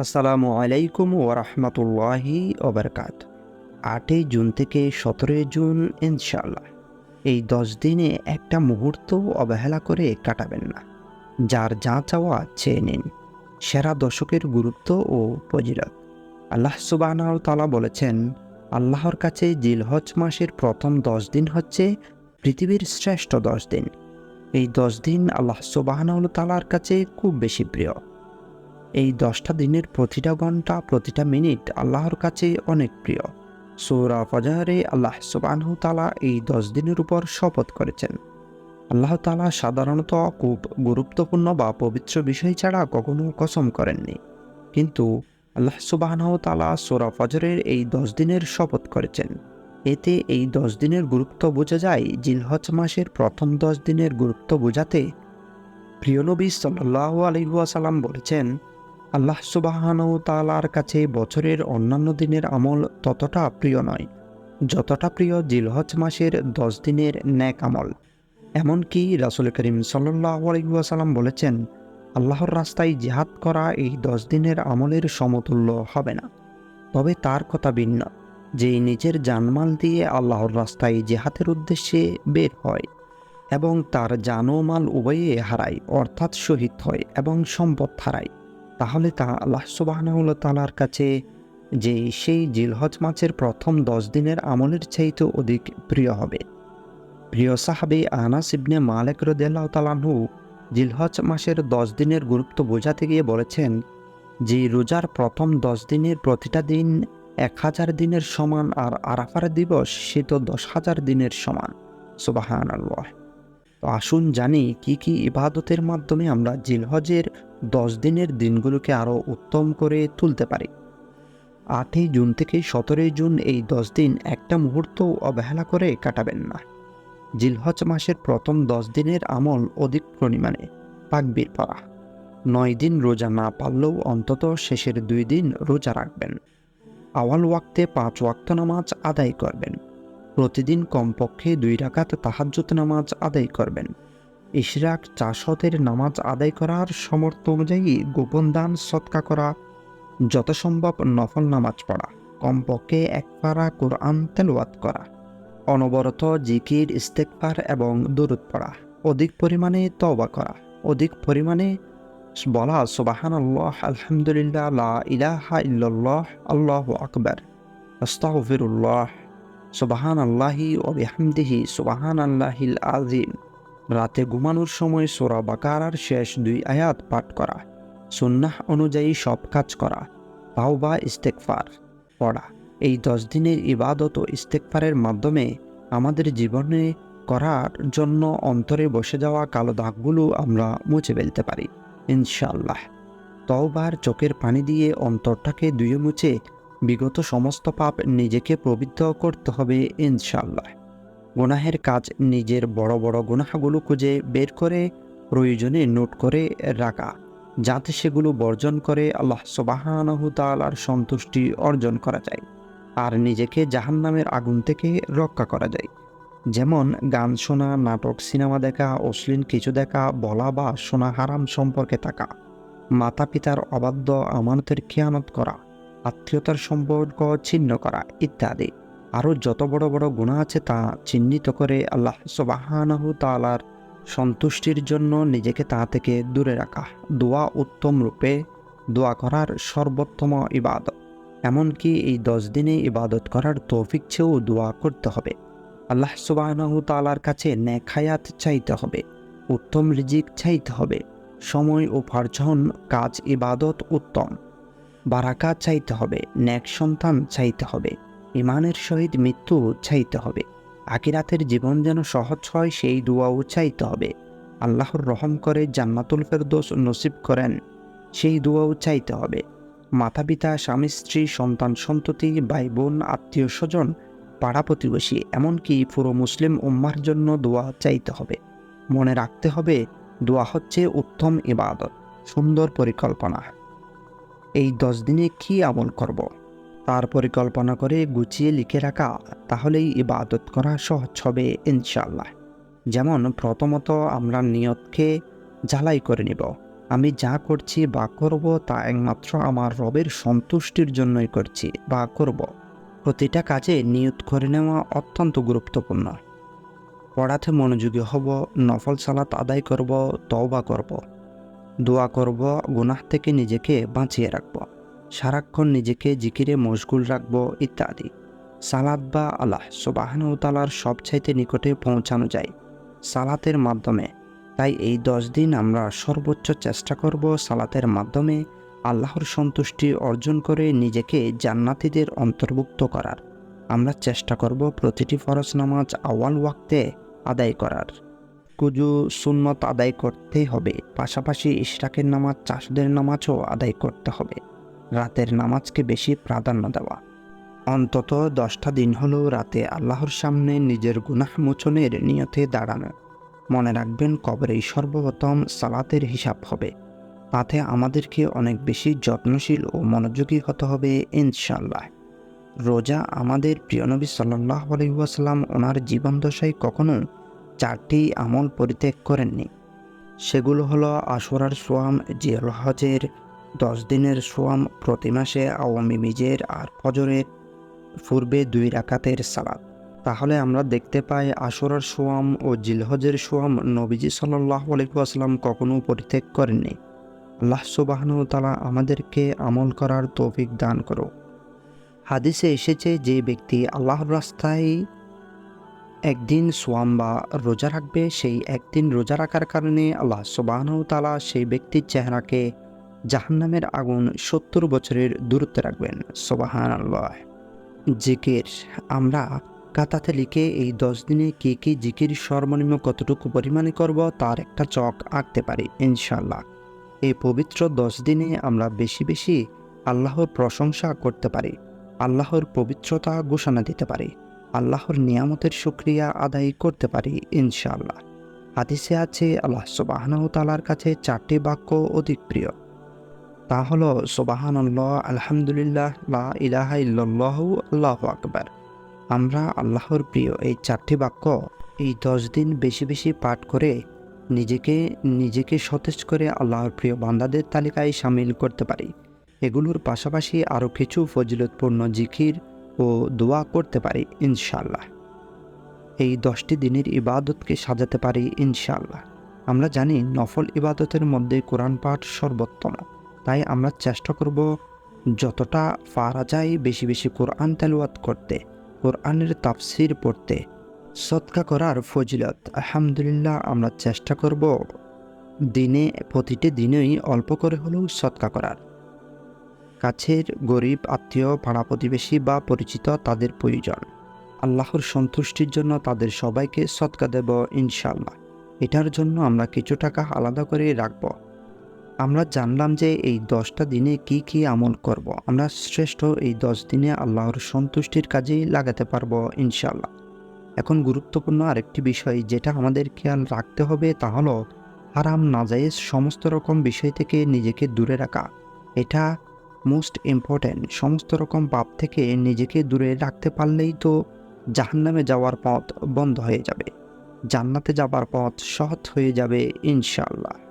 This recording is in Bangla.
আসসালামু আলাইকুম ওরহমতুল্লাহি ওবরকাত আটই জুন থেকে সতেরোই জুন ইনশাল্লাহ এই দশ দিনে একটা মুহূর্ত অবহেলা করে কাটাবেন না। যার যা চাওয়া চেয়ে নিন। সেরা দশকের গুরুত্ব ও ফজিলত। আল্লাহ সুবাহ তালা বলেছেন, আল্লাহর কাছে জিলহজ মাসের প্রথম দশ দিন হচ্ছে পৃথিবীর শ্রেষ্ঠ দশ দিন। এই দশ দিন আল্লাহ সুবাহ তালার কাছে খুব বেশি প্রিয়। এই দশটা দিনের প্রতিটা ঘণ্টা, প্রতিটা মিনিট আল্লাহর কাছে অনেক প্রিয়। সৌরা ফজারে আল্লাহ সুবানহু তালা এই দশ দিনের উপর শপথ করেছেন। আল্লাহ তালা সাধারণত খুব গুরুত্বপূর্ণ বা পবিত্র বিষয় ছাড়া কখনো কসম করেননি। কিন্তু আল্লাহ সুবাহনাহ তালা সোরা ফজরের এই দশ দিনের শপথ করেছেন। এতে এই দশ দিনের গুরুত্ব বোঝা যায় জিলহজ মাসের প্রথম দশ দিনের গুরুত্ব বোঝাতে। প্রিয় নবী সাল্লাহ আলহাসাল্লাম বলেছেন আল্লাহ সুবাহানু তালার কাছে বছরের অন্যান্য দিনের আমল ততটা প্রিয় নয়, যতটা প্রিয় জিলহজ মাসের দশ দিনের ন্যাক আমল। এমনকি রাসুল করিম সাল্লাহ আলহাসাল্লাম বলেছেন, আল্লাহর রাস্তায় জিহাদ করা এই দশ দিনের আমলের সমতুল্য হবে না। তবে তার কথা ভিন্ন, যে নিজের জানমাল দিয়ে আল্লাহর রাস্তায় জেহাদের উদ্দেশ্যে বের হয় এবং তার জানমাল উভয়ে হারায়, অর্থাৎ শহীদ হয় এবং সম্পদ হারায়। তাহলে তা আল্লাহ সুবাহনাউল্লা তালার কাছে যে সেই জিলহজ মাছের প্রথম দশ দিনের আমলের চাইতে অধিক প্রিয় হবে। প্রিয় সাহাবি আনাস ইবনে মালেক রদিয়াল্লাহ তালাহু জিলহজ মাসের দশ দিনের গুরুত্ব বোঝাতে গিয়ে বলেছেন, যে রোজার প্রথম দশ দিনের প্রতিটা দিন এক হাজার দিনের সমান আর আরাফার দিবস সে তো দশ হাজার দিনের সমান। সুবাহান আল্লাহ আসুন জানি কি কি ইবাদতের মাধ্যমে আমরা জিলহজের দশ দিনের দিনগুলোকে আরও উত্তম করে তুলতে পারি। আটই জুন থেকে সতেরোই জুন এই দশ দিন একটা মুহূর্ত অবহেলা করে কাটাবেন না। জিলহজ মাসের প্রথম দশ দিনের আমল অধিক পরিমাণে, পাকবির পড়া। নয় দিন রোজা না পারলেও অন্তত শেষের দুই দিন রোজা রাখবেন। আওয়াল ওয়াক্তে পাঁচ ওয়াক্ত নামাজ আদায় করবেন। প্রতিদিন কমপক্ষে দুই রাকাত তাহাজ্জুত নামাজ আদায় করবেন। ইশরাক চাষতের নামাজ আদায় করার সমর্থ অনুযায়ী গোপন দান সৎকা করা যত সম্ভব নফল নামাজ পড়া, কমপক্ষে এক পারা কোরআন তেলওয়াত করা, অনবরত জিকির ইস্তেকবার এবং দরুদ পড়া, অধিক পরিমাণে তওবা করা, অধিক পরিমাণে বলা সুবাহান আল্লাহ আলহামদুলিল্লাহ, লা ইলাহা ইল্লাল্লাহ, আল্লাহ আকবর, আস্তাগফিরুল্লাহ সুবাহান আল্লাহি ও বিহামদিহি সুবাহান আল্লাহিল আজিম রাতে ঘুমানোর সময় সোরা বাকারার শেষ দুই আয়াত পাঠ করা, সুন্নাহ অনুযায়ী সব কাজ করা, তাওবা ইস্তেকফার পড়া। এই দশ দিনের ইবাদত ও ইস্তেকফারের মাধ্যমে আমাদের জীবনে করার জন্য অন্তরে বসে যাওয়া কালো দাগগুলো আমরা মুছে ফেলতে পারি ইনশাল্লাহ তওবার চোখের পানি দিয়ে অন্তরটাকে ধুয়ে মুছে বিগত সমস্ত পাপ নিজেকে পবিত্র করতে হবে ইনশাল্লাহ গুনাহের কাজ নিজের বড় বড় গুনাহগুলো খুঁজে বের করে প্রয়োজনে নোট করে রাখা, যাতে সেগুলো বর্জন করে আল্লাহ সবাহানহু তালার সন্তুষ্টি অর্জন করা যায় আর নিজেকে জাহান্নামের আগুন থেকে রক্ষা করা যায়। যেমন গান শোনা, নাটক, সিনেমা দেখা, অশ্লীল কিছু দেখা, বলা বা শোনা হারাম সম্পর্কে থাকা মাতা পিতার অবাধ্য আমানতের খেয়ানত করা, আত্মীয়তার সম্পর্ক ছিন্ন করা ইত্যাদি। আরও যত বড় বড় গুণা আছে তা চিহ্নিত করে আল্লাহ সবাহানহু তালার সন্তুষ্টির জন্য নিজেকে তা থেকে দূরে রাখা। দোয়া উত্তম রূপে দোয়া করার সর্বোত্তম ইবাদত। এমনকি এই দশ দিনে ইবাদত করার তৌফিক চেয়েও দোয়া করতে হবে। আল্লাহ সুবাহনাহু তালার কাছে ন্যাখায়াত চাইতে হবে, উত্তম রিজিক চাইতে হবে, সময় ও ফার্জন কাজ, ইবাদত উত্তম। বারাকা চাইতে হবে ন্যাক সন্তান চাইতে হবে। ইমানের সহিত মৃত্যু চাইতে হবে। আকিরাতের জীবন যেন সহজ হয়, সেই দোয়াও চাইতে হবে। আল্লাহর রহম করে জান্নাতুল ফেরদোস নসিব করেন, সেই দোয়াও চাইতে হবে। মাতা পিতা স্বামী, স্ত্রী, সন্তান, সন্ততি ভাই বোন আত্মীয় স্বজন পাড়া প্রতিবেশী, এমনকি পুরো মুসলিম উম্মার জন্য দোয়া চাইতে হবে। মনে রাখতে হবে, দোয়া হচ্ছে উত্তম ইবাদত, সুন্দর পরিকল্পনা। এই দশ দিনে কি আমল করব। তার পরিকল্পনা করে গুছিয়ে লিখে রাখা, তাহলেই ইবাদত করা সহজ হবে ইনশাল্লাহ যেমন, প্রথমত আমরা নিয়তকে জ্বালাই করে নিব। আমি যা করছি বা করব তা একমাত্র আমার রবের সন্তুষ্টির জন্যই করছি বা করব। প্রতিটা কাজে নিয়ত করে নেওয়া অত্যন্ত গুরুত্বপূর্ণ। পড়াতে মনোযোগী হব, নফল সালাত আদায় করব, তওবা করব। দোয়া করব, গুনাহ থেকে নিজেকে বাঁচিয়ে রাখব। সারাক্ষণ নিজেকে জিকিরে মশগুল রাখব, ইত্যাদি। সালাদ বা আল্লাহ সুবাহানুতালার সবচাইতে নিকটে পৌঁছানো যায় সালাতের মাধ্যমে। তাই এই দশ দিন আমরা সর্বোচ্চ চেষ্টা করব সালাতের মাধ্যমে আল্লাহর সন্তুষ্টি অর্জন করে নিজেকে জান্নাতিদের অন্তর্ভুক্ত করার। আমরা চেষ্টা করব প্রতিটি ফরজ নামাজ আওয়াল ওয়াক্তে আদায় করার। কুজু সুন্নত আদায় করতেই হবে, পাশাপাশি ইশরাকের নামাজ, চাষদের নামাজও আদায় করতে হবে। রাতের নামাজকে বেশি প্রাধান্য দেওয়া। অন্তত দশটা দিন হলেও রাতে আল্লাহর সামনে নিজের গুনাহ মোচনের নিয়তে দাঁড়ানো। মনে রাখবেন, কবরেই সর্বপ্রথম সালাতের হিসাব হবে। তাতে আমাদেরকে অনেক বেশি যত্নশীল ও মনোযোগী হতে হবে ইনশাল্লাহ রোজা আমাদের প্রিয়নবী সাল্লাহ আলহিহাসাল্লাম ওনার জীবনদশায় কখনো চারটি আমল পরিত্যাগ করেননি। সেগুলো হলো আশুরার সোয়াম জিয়াল দশ দিনের সোয়াম প্রতি মাসে আওয়ামী মিজের আর ফজরের পূর্বে দুই রাকাতের সালাদ তাহলে আমরা দেখতে পাই আশুরার সোয়াম ও জিলহজের সোয়াম নবীজি সাল্লাহ আলহিহাস্লাম কখনো পরিত্যাগ করেননি। আল্লাহ সুবাহন তালা আমাদেরকে আমল করার তৌফিক দান করো হাদিসে এসেছে যে ব্যক্তি আল্লাহর রাস্তায় একদিন সোয়াম বা রোজা রাখবে, সেই একদিন রোজা রাখার কারণে আল্লাহ সুবাহন তালা সেই ব্যক্তির চেহারাকে জাহান্নামের আগুন সত্তর বছরের দূরত্বে রাখবেন সোবাহান আল্লাহ জিকির, আমরা কাতাতে লিখে এই দশ দিনে কে কে জিকির সর্বনিম্ন কতটুকু পরিমাণে করব তার একটা চক আঁকতে পারি ইনশাল্লাহ এই পবিত্র দশ দিনে আমরা বেশি বেশি আল্লাহর প্রশংসা করতে পারি, আল্লাহর পবিত্রতা ঘোষণা দিতে পারি, আল্লাহর নিয়ামতের সুক্রিয়া আদায় করতে পারি, ইনশাআল্লাহ। হাদিসে আছে, আল্লাহ সুবাহানাহ তালার কাছে চারটি বাক্য অধিক প্রিয়। তা হলো সোবাহান আলহামদুলিল্লাহ, লা ইলাহা ইল্লাল্লাহ, আল্লাহ আকবার। আমরা আল্লাহর প্রিয় এই চারটি বাক্য এই দশ দিন বেশি বেশি পাঠ করে নিজেকে নিজেকে সতেজ করে আল্লাহর প্রিয় বান্দাদের তালিকায় সামিল করতে পারি। এগুলোর পাশাপাশি আরও কিছু ফজিলতপূর্ণ জিকির ও দোয়া করতে পারি ইনশাল্লাহ এই দশটি দিনের ইবাদতকে সাজাতে পারি ইনশাল্লাহ আমরা জানি নফল ইবাদতের মধ্যে কোরআন পাঠ সর্বোত্তম। তাই আমরা চেষ্টা করব যতটা পারা যায় বেশি বেশি কোরআন তেলওয়াত করতে, কোরআনের তাফসির পড়তে। সৎকা করার ফজিলত, আলহামদুলিল্লাহ আমরা চেষ্টা করব দিনে, প্রতিটি দিনেই অল্প করে হলেও সৎকা করার। কাছের, গরিব, আত্মীয়, পাড়া প্রতিবেশী বা পরিচিত তাদের প্রয়োজন। আল্লাহর সন্তুষ্টির জন্য তাদের সবাইকে সৎকা দেব ইনশাল্লাহ এটার জন্য আমরা কিছু টাকা আলাদা করে রাখব। আমরা জানলাম যে এই দশটা দিনে কি কি আমল করব। আমরা শ্রেষ্ঠ এই দশ দিনে আল্লাহর সন্তুষ্টির কাজেই লাগাতে পারব ইনশাল্লাহ এখন গুরুত্বপূর্ণ আরেকটি বিষয় যেটা আমাদের খেয়াল রাখতে হবে তা হলো হারাম নাজায়েজ সমস্ত রকম বিষয় থেকে নিজেকে দূরে রাখা। এটা মোস্ট ইম্পর্ট্যান্ট। সমস্ত রকম পাপ থেকে নিজেকে দূরে রাখতে পারলেই তো জাহান্নামে যাওয়ার পথ বন্ধ হয়ে যাবে। জান্নাতে যাবার পথ সহজ হয়ে যাবে ইনশাল্লাহ